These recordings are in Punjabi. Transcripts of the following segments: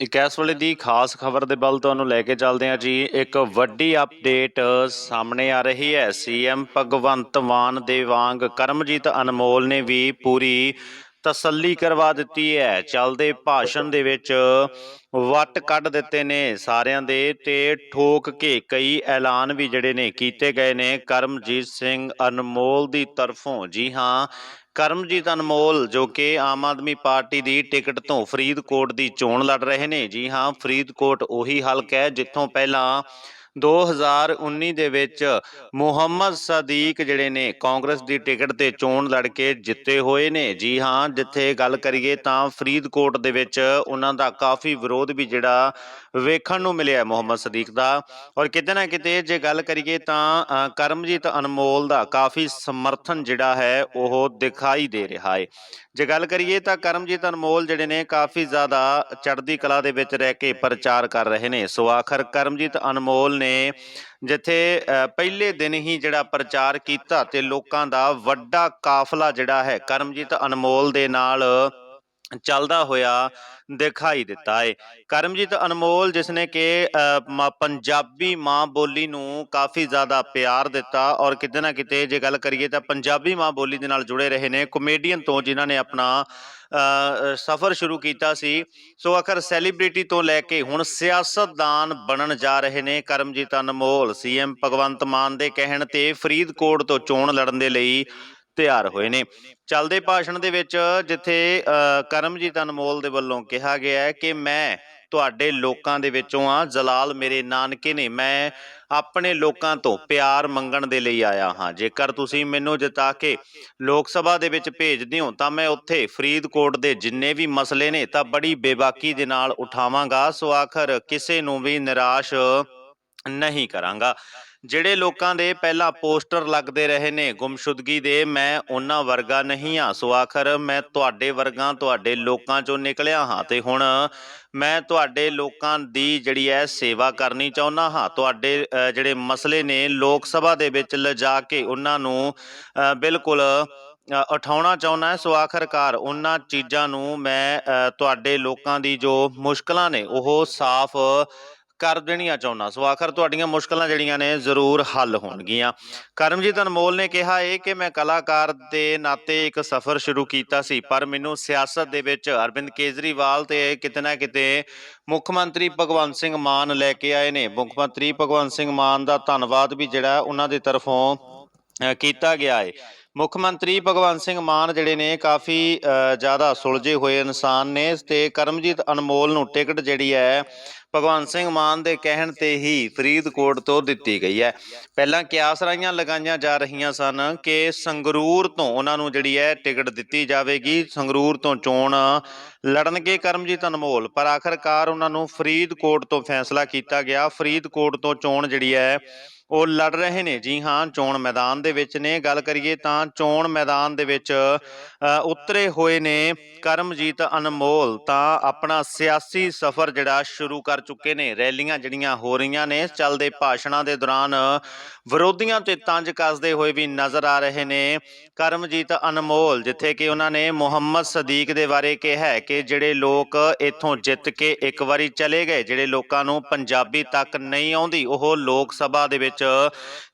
ਇੱਕ ਇਸ ਵੇਲੇ ਦੀ ਖਾਸ ਖਬਰ ਦੇ ਵੱਲ ਤੁਹਾਨੂੰ ਲੈ ਕੇ ਚੱਲਦੇ ਹਾਂ ਜੀ। ਇੱਕ ਵੱਡੀ ਅਪਡੇਟ ਸਾਹਮਣੇ ਆ ਰਹੀ ਹੈ। ਸੀਐਮ ਭਗਵੰਤ ਮਾਨ ਦੇ ਵਾਂਗ ਕਰਮਜੀਤ ਅਨਮੋਲ ਨੇ ਵੀ ਪੂਰੀ ਤਸੱਲੀ ਕਰਵਾ ਦਿੱਤੀ ਹੈ। ਚੱਲਦੇ ਭਾਸ਼ਣ ਦੇ ਵਿੱਚ ਵੱਟ ਕੱਢ ਦਿੱਤੇ ਨੇ ਸਾਰਿਆਂ ਦੇ ਤੇ ਠੋਕ ਕੇ ਕਈ ਐਲਾਨ ਵੀ ਜਿਹੜੇ ਨੇ ਕੀਤੇ ਗਏ ਨੇ। ਕਰਮਜੀਤ ਸਿੰਘ ਅਨਮੋਲ ਦੀ ਤਰਫੋਂ। ਜੀ ਹਾਂ, ਕਰਮਜੀਤ ਅਨਮੋਲ ਜੋ ਕਿ ਆਮ ਆਦਮੀ ਪਾਰਟੀ ਦੀ ਟਿਕਟ ਤੋਂ ਫਰੀਦਕੋਟ ਦੀ ਚੋਣ ਲੜ ਰਹੇ ਨੇ। ਜੀ ਹਾਂ, ਫਰੀਦਕੋਟ ਉਹੀ ਹਲਕਾ ਹੈ ਜਿੱਥੋਂ ਪਹਿਲਾਂ 2019 ਦੇ ਵਿੱਚ ਮੁਹੰਮਦ ਸਦੀਕ ਜਿਹੜੇ ਨੇ ਕਾਂਗਰਸ ਦੀ ਟਿਕਟ ਤੇ ਚੋਣ ਲੜ ਕੇ ਜਿੱਤੇ ਹੋਏ ਨੇ। ਜੀ ਹਾਂ, ਜਿੱਥੇ ਗੱਲ ਕਰੀਏ ਤਾਂ ਫਰੀਦਕੋਟ ਦੇ ਵਿੱਚ ਉਹਨਾਂ ਦਾ ਕਾਫੀ ਵਿਰੋਧ ਵੀ ਜਿਹੜਾ ਵੇਖਣ ਨੂੰ ਮਿਲਿਆ ਮੁਹੰਮਦ ਸਦੀਕ ਦਾ। ਔਰ ਕਿਤੇ ਨਾ ਕਿਤੇ ਜੇ ਗੱਲ ਕਰੀਏ ਤਾਂ ਕਰਮਜੀਤ ਅਨਮੋਲ ਦਾ ਕਾਫੀ ਸਮਰਥਨ ਜਿਹੜਾ ਹੈ ਉਹ ਦਿਖਾਈ ਦੇ ਰਿਹਾ ਹੈ ਜੇ ਗੱਲ ਕਰੀਏ ਤਾਂ ਕਰਮਜੀਤ ਅਨਮੋਲ ਜਿਹੜੇ ਨੇ ਕਾਫੀ ਜ਼ਿਆਦਾ ਚੜ੍ਹਦੀ ਕਲਾ ਦੇ ਵਿੱਚ ਰਹਿ ਕੇ ਪ੍ਰਚਾਰ ਕਰ ਰਹੇ ਨੇ। ਸੋ ਆਖਰ ਕਰਮਜੀਤ ਅਨਮੋਲ ਨੇ ਜਿੱਥੇ ਅ, ਪਹਿਲੇ ਦਿਨ ਹੀ ਜਿਹੜਾ ਪ੍ਰਚਾਰ ਕੀਤਾ ਤੇ ਲੋਕਾਂ ਦਾ ਵੱਡਾ ਕਾਫਲਾ ਜਿਹੜਾ ਹੈ ਕਰਮਜੀਤ ਅਨਮੋਲ ਦੇ ਨਾਲ ਚੱਲਦਾ ਹੋਇਆ ਦਿਖਾਈ ਦਿੱਤਾ ਹੈ ਕਰਮਜੀਤ ਅਨਮੋਲ, ਜਿਸ ਨੇ ਕਿ ਮ- ਪੰਜਾਬੀ ਮਾਂ ਬੋਲੀ ਨੂੰ ਕਾਫੀ ਜ਼ਿਆਦਾ ਪਿਆਰ ਦਿੱਤਾ ਔਰ ਕਿਤੇ ਨਾ ਕਿਤੇ ਜੇ ਗੱਲ ਕਰੀਏ ਤਾਂ ਪੰਜਾਬੀ ਮਾਂ ਬੋਲੀ ਦੇ ਨਾਲ ਜੁੜੇ ਰਹੇ ਨੇ। ਕਮੇਡੀਅਨ ਤੋਂ ਜਿਨ੍ਹਾਂ ਨੇ ਆਪਣਾ ਸਫ਼ਰ ਸ਼ੁਰੂ ਕੀਤਾ ਸੀ। ਸੋ ਆਖਰ ਸੈਲੀਬ੍ਰਿਟੀ ਤੋਂ ਲੈ ਕੇ ਹੁਣ ਸਿਆਸਤਦਾਨ ਬਣਨ ਜਾ ਰਹੇ ਨੇ ਕਰਮਜੀਤ ਅਨਮੋਲ। ਸੀਐਮ ਭਗਵੰਤ ਮਾਨ ਦੇ ਕਹਿਣ ਤੇ ਫਰੀਦਕੋਟ ਤੋਂ ਚੋਣ ਲੜਨ ਦੇ ਲਈ ਤਿਆਰ ਹੋਏ ਨੇ। ਚੱਲਦੇ ਭਾਸ਼ਣ ਦੇ ਵਿੱਚ ਜਿੱਥੇ ਅ, ਕਰਮਜੀਤ ਅਨਮੋਲ ਦੇ ਵੱਲੋਂ ਕਿਹਾ ਗਿਆ ਹੈ ਕਿ ਮੈਂ ਤੁਹਾਡੇ ਲੋਕਾਂ ਦੇ ਵਿੱਚੋਂ ਆ ਜਲਾਲ ਮੇਰੇ ਨਾਨਕੇ ਨੇ। ਮੈਂ ਆਪਣੇ ਲੋਕਾਂ ਤੋਂ ਪਿਆਰ ਮੰਗਣ ਦੇ ਲਈ ਆਇਆ ਹਾਂ। ਜੇਕਰ ਤੁਸੀਂ ਮੈਨੂੰ ਜਿਤਾ ਕੇ ਲੋਕ ਸਭਾ ਦੇ ਵਿੱਚ ਭੇਜਦੇ ਹੋ ਤਾਂ ਮੈਂ ਉੱਥੇ ਫਰੀਦਕੋਟ ਦੇ ਜਿੰਨੇ ਵੀ ਮਸਲੇ ਨੇ ਤਾਂ ਬੜੀ ਬੇਬਾਕੀ ਦੇ ਨਾਲ ਉਠਾਵਾਂਗਾ। ਸੋ ਆਖਰ ਕਿਸੇ ਨੂੰ ਵੀ ਨਿਰਾਸ਼ ਨਹੀਂ ਕਰਾਂਗਾ। ਜਿਹੜੇ ਲੋਕਾਂ ਦੇ ਪਹਿਲਾਂ ਪੋਸਟਰ ਲੱਗਦੇ ਰਹੇ ਨੇ, ਗੁੰਮਸ਼ੁਦਗੀ ਦੇ, ਮੈਂ ਉਹਨਾਂ ਵਰਗਾ ਨਹੀਂ ਹਾਂ, ਸੋ ਆਖਰ ਮੈਂ ਤੁਹਾਡੇ ਵਰਗਾ, ਤੁਹਾਡੇ ਲੋਕਾਂ ਚੋਂ ਨਿਕਲਿਆ ਹਾਂ। ਤੇ ਹੁਣ ਮੈਂ ਤੁਹਾਡੇ ਲੋਕਾਂ ਦੀ ਜਿਹੜੀ ਹੈ ਸੇਵਾ ਕਰਨੀ ਚਾਹੁੰਦਾ ਹਾਂ। ਤੁਹਾਡੇ ਜਿਹੜੇ ਮਸਲੇ ਨੇ ਲੋਕ ਸਭਾ ਦੇ ਵਿੱਚ ਲਿਜਾ ਕੇ ਉਹਨਾਂ ਨੂੰ ਬਿਲਕੁਲ ਉਠਾਉਣਾ ਚਾਹੁੰਦਾ ਸੋ ਆਖਰਕਾਰ ਉਹਨਾਂ ਚੀਜ਼ਾਂ ਨੂੰ ਮੈਂ ਤੁਹਾਡੇ ਲੋਕਾਂ ਦੀ ਜੋ ਮੁਸ਼ਕਲਾਂ ਨੇ, ਉਹ ਸਾਫ਼ ਕਰ ਦੇਣੀਆਂ ਚਾਹੁੰਦਾ। ਸੋ ਆਖਰ ਤੁਹਾਡੀਆਂ ਮੁਸ਼ਕਲਾਂ ਜਿਹੜੀਆਂ ਨੇ ਜ਼ਰੂਰ ਹੱਲ ਹੋਣਗੀਆਂ। ਕਰਮਜੀਤ ਅਨਮੋਲ ਨੇ ਕਿਹਾ ਹੈ ਕਿ ਮੈਂ ਕਲਾਕਾਰ ਦੇ ਨਾਤੇ ਇੱਕ ਸਫ਼ਰ ਸ਼ੁਰੂ ਕੀਤਾ ਸੀ, ਪਰ ਮੈਨੂੰ ਸਿਆਸਤ ਦੇ ਵਿੱਚ ਅਰਵਿੰਦ ਕੇਜਰੀਵਾਲ ਤੇ ਕਿਤੇ ਨਾ ਕਿਤੇ ਮੁੱਖ ਮੰਤਰੀ ਭਗਵੰਤ ਸਿੰਘ ਮਾਨ ਲੈ ਕੇ ਆਏ ਨੇ। ਮੁੱਖ ਮੰਤਰੀ ਭਗਵੰਤ ਸਿੰਘ ਮਾਨ ਦਾ ਧੰਨਵਾਦ ਵੀ ਜਿਹੜਾ ਉਹਨਾਂ ਦੀ ਤਰਫੋਂ ਕੀਤਾ ਗਿਆ ਹੈ ਮੁੱਖ ਮੰਤਰੀ ਭਗਵੰਤ ਸਿੰਘ ਮਾਨ ਜਿਹੜੇ ਨੇ ਕਾਫੀ ਜ਼ਿਆਦਾ ਸੁਲਝੇ ਹੋਏ ਇਨਸਾਨ ਨੇ ਤੇ ਕਰਮਜੀਤ ਅਨਮੋਲ ਨੂੰ ਟਿਕਟ ਜਿਹੜੀ ਹੈ ਭਗਵੰਤ ਸਿੰਘ ਮਾਨ ਦੇ ਕਹਿਣ ਤੇ ਹੀ ਫਰੀਦਕੋਟ ਤੋਂ ਦਿੱਤੀ ਗਈ ਹੈ। ਪਹਿਲਾਂ ਕਿਆਸ ਰਾਈਆਂ ਲਗਾਈਆਂ ਜਾ ਰਹੀਆਂ ਸਨ ਕਿ ਸੰਗਰੂਰ ਤੋਂ ਉਹਨਾਂ ਨੂੰ ਜਿਹੜੀ ਹੈ ਟਿਕਟ ਦਿੱਤੀ ਜਾਵੇਗੀ। ਸੰਗਰੂਰ ਤੋਂ ਚੋਣ ਲੜਨਗੇ ਕਰਮਜੀਤ ਅਨਮੋਲ, ਪਰ ਆਖਰਕਾਰ ਉਹਨਾਂ ਨੂੰ ਫਰੀਦਕੋਟ ਤੋਂ ਫੈਸਲਾ ਕੀਤਾ ਗਿਆ। ਫਰੀਦਕੋਟ ਤੋਂ ਚੋਣ ਜਿਹੜੀ ਹੈ, ਉਹ ਲੜ ਰਹੇ ਨੇ। ਜੀ ਹਾਂ, ਚੋਣ ਮੈਦਾਨ ਦੇ ਵਿੱਚ ਨੇ। ਗੱਲ ਕਰੀਏ ਤਾਂ ਚੋਣ ਮੈਦਾਨ ਦੇ ਵਿੱਚ ਉਤਰੇ ਹੋਏ ਨੇ ਕਰਮਜੀਤ ਅਨਮੋਲ। ਤਾਂ ਆਪਣਾ ਸਿਆਸੀ ਸਫ਼ਰ ਜਿਹੜਾ ਸ਼ੁਰੂ ਕਰ ਚੁੱਕੇ ਨੇ। ਰੈਲੀਆਂ ਜਿਹੜੀਆਂ ਹੋ ਰਹੀਆਂ ਨੇ, ਚੱਲਦੇ ਭਾਸ਼ਣਾਂ ਦੇ ਦੌਰਾਨ ਵਿਰੋਧੀਆਂ ਤੇ ਤੰਜ ਕੱਸਦੇ ਹੋਏ ਵੀ ਨਜ਼ਰ ਆ ਰਹੇ ਨੇ। ਕਰਮਜੀਤ ਅਨਮੋਲ, ਜਿੱਥੇ ਕਿ ਉਹਨਾਂ ਨੇ ਮੁਹੰਮਦ ਸਦੀਕ ਦੇ ਬਾਰੇ ਕਿਹਾ ਕਿ ਜਿਹੜੇ ਲੋਕ ਇੱਥੋਂ ਜਿੱਤ ਕੇ ਇੱਕ ਵਾਰੀ ਚਲੇ ਗਏ, ਜਿਹੜੇ ਲੋਕਾਂ ਨੂੰ ਪੰਜਾਬੀ ਤੱਕ ਨਹੀਂ ਆਉਂਦੀ, ਉਹ ਲੋਕ ਸਭਾ ਦੇ ਵਿੱਚ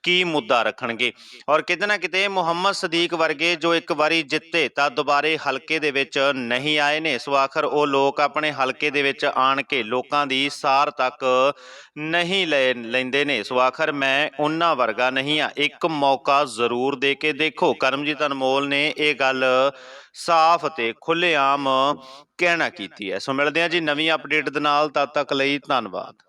ਕੀ ਮੁੱਦਾ ਰੱਖਣਗੇ? ਔਰ ਕਿਤੇ ਨਾ ਕਿਤੇ ਮੁਹੰਮਦ ਸਦੀਕ ਵਰਗੇ ਜੋ ਇੱਕ ਵਾਰੀ ਜਿੱਤੇ ਤਾਂ ਦੁਬਾਰੇ ਹਲਕੇ ਦੇ ਵਿੱਚ ਨਹੀਂ ਆਏ ਨੇ। ਸੋ ਆਖਰ ਉਹ ਲੋਕ ਆਪਣੇ ਹਲਕੇ ਦੇ ਵਿੱਚ ਆਣ ਕੇ ਲੋਕਾਂ ਦੀ ਸਾਰ ਤੱਕ ਨਹੀਂ ਲੈ ਲੈਂਦੇ ਨੇ। ਸੋ ਆਖਰ ਮੈਂ ਉਹਨਾਂ ਵਰਗਾ ਨਹੀਂ ਆ ਇੱਕ ਮੌਕਾ ਜ਼ਰੂਰ ਦੇ ਕੇ ਦੇਖੋ। ਕਰਮਜੀਤ ਅਨਮੋਲ ਨੇ ਇਹ ਗੱਲ ਸਾਫ਼ ਤੇ ਖੁੱਲੇਆਮ ਕਹਿਣਾ ਕੀਤੀ ਹੈ। ਸੋ ਮਿਲਦੇ ਹਾਂ ਜੀ ਨਵੀਂ ਅਪਡੇਟ ਦੇ ਨਾਲ। ਤਦ ਤੱਕ ਲਈ ਧੰਨਵਾਦ।